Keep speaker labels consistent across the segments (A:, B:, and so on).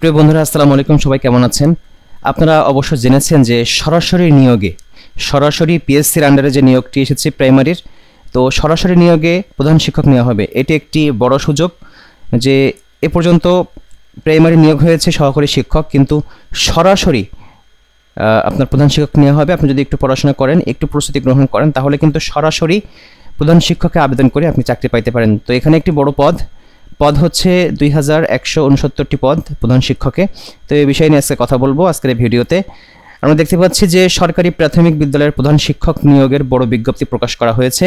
A: প্রিয় বন্ধুরা, আসসালামু আলাইকুম। সবাই কেমন আছেন? আপনারা অবশ্য জেনেছেন যে সরাসরি নিয়োগে, সরাসরি পিএসসির আন্ডারে যে নিয়োগটি এসেছে প্রাইমারির তো সরাসরি নিয়োগে প্রধান শিক্ষক নেওয়া হবে। এটি একটি বড় সুযোগ যে এ পর্যন্ত প্রাইমারি নিয়োগ হয়েছে সহকারী শিক্ষক, কিন্তু সরাসরি আপনার প্রধান শিক্ষক নেওয়া হবে। আপনি যদি একটু পড়াশোনা করেন, একটু প্রস্তুতি গ্রহণ করেন, তাহলে কিন্তু সরাসরি প্রধান শিক্ষকে আবেদন করে আপনি চাকরি পাইতে পারেন। তো এখানে একটি বড় পদ পদ হচ্ছে দুই হাজার একশো উনসত্তরটি পদ প্রধান শিক্ষকে। তো এই বিষয় নিয়ে আজকে কথা বলব আজকের এই ভিডিওতে। আমরা দেখতে পাচ্ছি যে সরকারি প্রাথমিক বিদ্যালয়ের প্রধান শিক্ষক নিয়োগের বড় বিজ্ঞপ্তি প্রকাশ করা হয়েছে।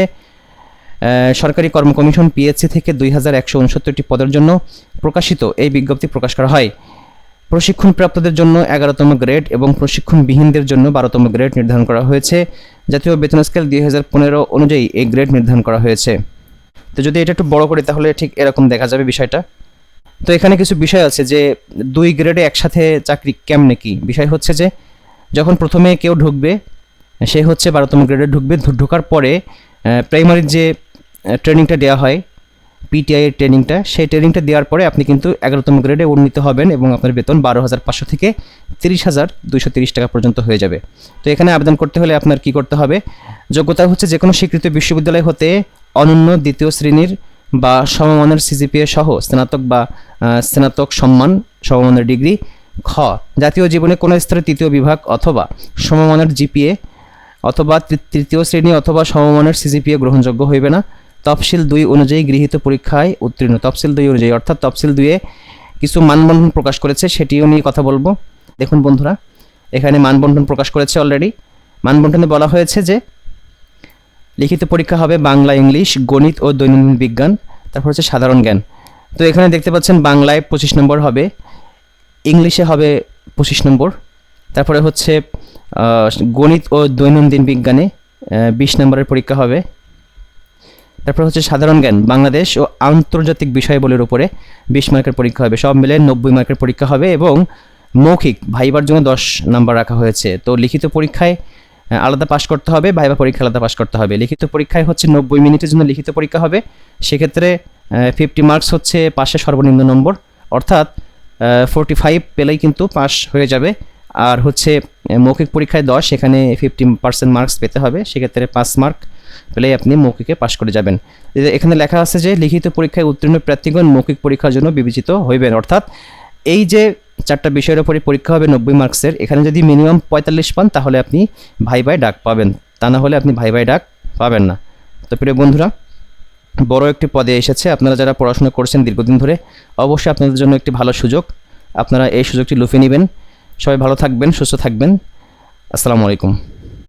A: সরকারি কর্ম কমিশন পিএসসি থেকে দুই হাজার একশো উনসত্তরটি পদের জন্য প্রকাশিত এই বিজ্ঞপ্তি প্রকাশ করা হয়। প্রশিক্ষণপ্রাপ্তদের জন্য এগারোতম গ্রেড এবং প্রশিক্ষণবিহীনদের জন্য বারোতম গ্রেড নির্ধারণ করা হয়েছে। জাতীয় বেতন স্কেল দুই হাজার পনেরো অনুযায়ী এই গ্রেড নির্ধারণ করা হয়েছে। তো যদি এটা একটু বড় করি তাহলে ঠিক এরকম দেখা যাবে বিষয়টা। তো এখানে কিছু বিষয় আছে যে দুই গ্রেডে একসাথে চাকরি কেমনে কি? বিষয় হচ্ছে যে যখন প্রথমে কেউ ঢুকবে, সে হচ্ছে বারোতম গ্রেডে ঢুকবে ঢোকার পরে প্রাইমারির যে ট্রেনিংটা দেওয়া হয় পিটিআই এর ট্রেনিংটা সেই ট্রেনিংটা দেওয়ার পরে আপনি কিন্তু এগারোতম গ্রেডে উন্নীত হবেন এবং আপনার বেতন বারো হাজার পাঁচশো থেকে তিরিশ হাজার দুইশো তিরিশ টাকা পর্যন্ত হয়ে যাবে। তো এখানে আবেদন করতে হলে আপনার কি করতে হবে? যোগ্যতা হচ্ছে যে কোনো স্বীকৃত বিশ্ববিদ্যালয় হতে অনন্য দ্বিতীয় শ্রেণির বা সমমানের সিজিপিএ সহ স্নাতক বা স্নাতক সম্মান, সমমানের ডিগ্রি, খ, জাতীয় জীবনে কোনো স্তরে তৃতীয় বিভাগ অথবা সমমানের জিপিএ অথবা তৃতীয় শ্রেণি অথবা সমমানের সিজিপিএ গ্রহণযোগ্য হইবে না। তফসিল দুই অনুযায়ী গৃহীত পরীক্ষায় উত্তীর্ণ। তফসিল দুই অনুযায়ী, অর্থাৎ তফসিল দুইয়ে কিছু মানবন্ধন প্রকাশ করেছে, সেটিও নিয়ে কথা বলব। দেখুন বন্ধুরা, এখানে মানবন্ধন প্রকাশ করেছে অলরেডি মানবন্ধনে বলা হয়েছে যে লিখিত পরীক্ষা হবে বাংলা, ইংলিশ, গণিত ও দৈনন্দিন বিজ্ঞান, তারপর হচ্ছে সাধারণ জ্ঞান। তো এখানে দেখতে পাচ্ছেন বাংলায় পঁচিশ নম্বর হবে, ইংলিশে হবে পঁচিশ নম্বর, তারপরে হচ্ছে গণিত ও দৈনন্দিন বিজ্ঞানে বিশ নম্বরের পরীক্ষা হবে। তারপর হচ্ছে সাধারণ জ্ঞান, বাংলাদেশ ও আন্তর্জাতিক বিষয়বলির উপরে বিশ মার্কের পরীক্ষা হবে। সব মিলে নব্বই মার্কের পরীক্ষা হবে এবং মৌখিক ভাইবার জন্য দশ নাম্বার রাখা হয়েছে। তো লিখিত পরীক্ষায় আলাদা পাশ করতে হবে ভাইবা পরীক্ষা আলাদা পাশ করতে হবে। লিখিত পরীক্ষায় হচ্ছে নব্বই মিনিটের জন্য লিখিত পরীক্ষা হবে। সেক্ষেত্রে ফিফটি মার্কস হচ্ছে পাশে সর্বনিম্ন নম্বর। অর্থাৎ ফোরটি ফাইভ পেলেই কিন্তু পাস হয়ে যাবে। আর হচ্ছে মৌখিক পরীক্ষায় দশ, এখানে ফিফটি পার্সেন্ট মার্কস পেতে হবে। সেক্ষেত্রে পাঁচ মার্ক পেলেই আপনি মৌখিকে পাশ করে যাবেন। এখানে লেখা আছে যে, লিখিত পরীক্ষায় উত্তীর্ণ প্রার্থীগণ মৌখিক পরীক্ষার জন্য বিবেচিত হইবেন। অর্থাৎ, এই যে চারটা বিষয়ের উপরে পরীক্ষা হবে নব্বই মার্কসের। এখানে যদি মিনিমাম পঁয়তাল্লিশ পান, তাহলে আপনি ভাই ভাই ডাক পাবেন। তা না হলে আপনি ভাই ভাই ডাক পাবেন না। তো প্রিয় বন্ধুরা, বড় একটি পদে এসেছে। আপনারা যারা পড়াশোনা করছেন দীর্ঘদিন ধরে, অবশ্যই আপনাদের জন্য একটি ভালো সুযোগ। আপনারা এই সুযোগটি লুফে নেবেন। সবাই ভালো থাকবেন, সুস্থ থাকবেন। আসসালামু আলাইকুম।